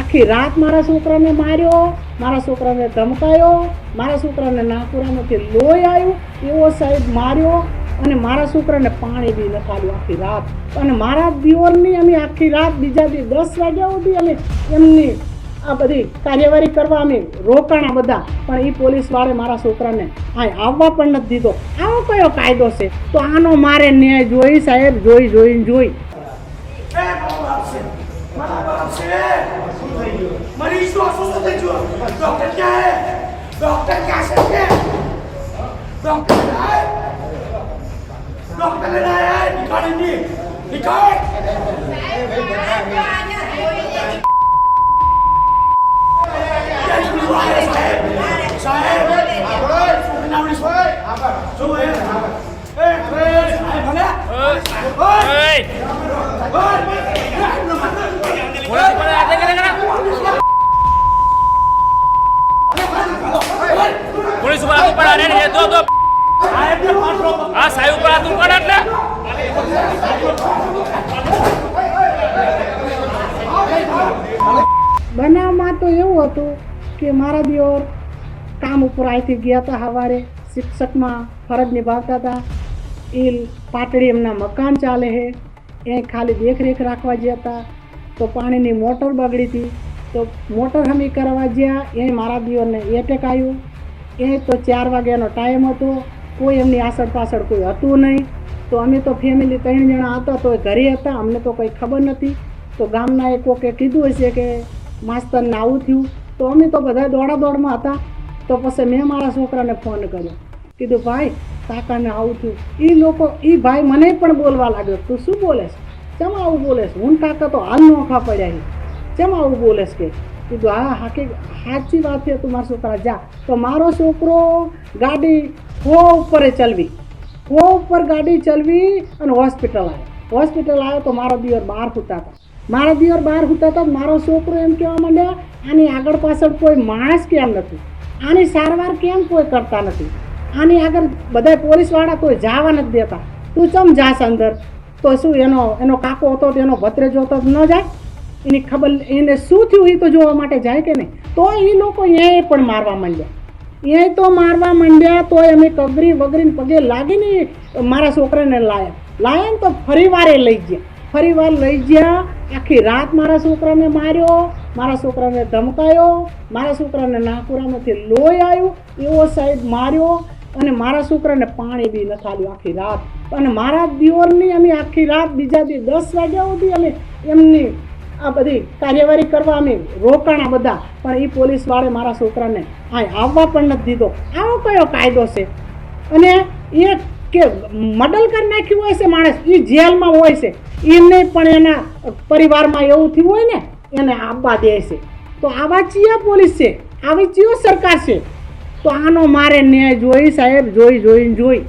આખી રાત મારા છોકરાને માર્યો, મારા છોકરાને ધમકાયો, મારા છોકરાને નાકુરામાંથી લોહી આવ્યું એવો સાહેબ માર્યો. અને મારા છોકરાને પાણી બી નખાડ્યું આખી રાત. અને મારા દિયોરની અમે આખી રાત બીજા દી દસ વાગ્યા સુધી અમે એમની આ બધી કાર્યવાહી કરવા અમે રોકાણા બધા. પણ એ પોલીસવાળે મારા છોકરાને અહીં આવવા પણ નથી દીધો. આવો કયો કાયદો છે? તો આનો મારે ન્યાય જોઈ સાહેબ, જોઈ જોઈને જોઈ. ડોક્ટર ક્યાં છે. ડોક્ટર ક્યાં છે. ડોક્ટર હે એ ફ્રેશ આય ભલે ઓય એ પોલીસ ઉપર ઉપાડા ને દો દો. હા સાહેબ ઉપર હાથ ઉપાડ એટલે? બનાવમાં તો એવું હતું કે મારા દિયોર કામ ઉપર અહીંથી ગયા હતા સવારે શિક્ષકમાં ફરજ નિભાવતા હતા એ પાટડી એમના મકાન ચાલે છે એ ખાલી દેખરેખ રાખવા ગયા હતા તો પાણીની મોટર બગડી હતી તો મોટર હમી કરવા ગયા. એ મારા દિયોરને એટેક આવ્યું એ તો ચાર વાગ્યાનો ટાઈમ હતો. કોઈ એમની આસળ પાછળ કોઈ હતું નહીં. તો અમે તો ફેમિલી ત્રણ જણા હતા તો એ ઘરે હતા, અમને તો કંઈ ખબર નથી. તો ગામના એક કોકે કીધું હશે કે માસ્તરને આવું થયું. તો અમે તો બધા દોડા દોડમાં હતા. તો પછી મેં મારા છોકરાને ફોન કર્યો. કીધું, ભાઈ, કાકાને આવું થયું. એ લોકો એ ભાઈ મને પણ બોલવા લાગ્યો. તું શું બોલેશ? ચમ આવું બોલેશ? હું કાકા તો હાલ નોખા પડ્યા ચમ આવું બોલેશ કે? કીધું, હા હાકી સાચી વાત છે તું મારા છોકરા, જા. તો મારો છોકરો ગાડી હો એ ચલવી. હો ઉપર ગાડી ચલવી અને હોસ્પિટલ આવ્યો હોસ્પિટલ આવ્યો તો મારો દિયર બહાર ફૂટતા હતા મારા દિયર બહાર ફૂટતા હતા મારો છોકરો એમ કહેવા માંડ્યા, આની આગળ પાછળ કોઈ માણસ કેમ નથી? આની સારવાર કેમ કોઈ કરતા નથી? આની આગળ બધા પોલીસવાળા કોઈ જવા નથી દેતા. તું ચમ જાશ અંદર? તો શું એનો એનો કાકો હતો તો એનો ભત્રેજો હતો ન જાય? એની ખબર, એને શું થયું એ તો જોવા માટે જાય કે નહીં? તો એ લોકો અહીંયા પણ મારવા માંડ્યા. એ તો મારવા માંડ્યા, તો અમે કગરી વગરીને પગે લાગીને મારા છોકરાને લાયા. લાયા તો ફરી વારે લઈ ગયા. ફરી વાર લઈ ગયા, આખી રાત મારા છોકરાને માર્યો, મારા છોકરાને ધમકાયો, મારા છોકરાને નાકુરામાંથી લોહી આવ્યું, એવો સાહેબ માર્યો અને મારા છોકરાને પાણી બી નખાલ્યું આખી રાત. અને મારા દિયોરની અમે આખી રાત બીજા દી દસ વાગ્યા સુધી અમે એમની આ બધી કાર્યવાહી કરવા અમે રોકાણા બધા. પણ એ પોલીસવાળે મારા છોકરાને આ આવવા પણ નથી દીધો. આવો કયો કાયદો છે? અને એ કે મડલ કરી નાખ્યું હોય છે માણસ એ જેલમાં હોય છે. એમને પણ એના પરિવારમાં એવું થયું હોય ને, એને આવવા દે છે. તો આવા ચિયા પોલીસ છે? આવી ચિયો સરકાર છે? તો આનો મારે ન્યાય જોઈ સાહેબ, જોઈ, જોઈને જોઈ.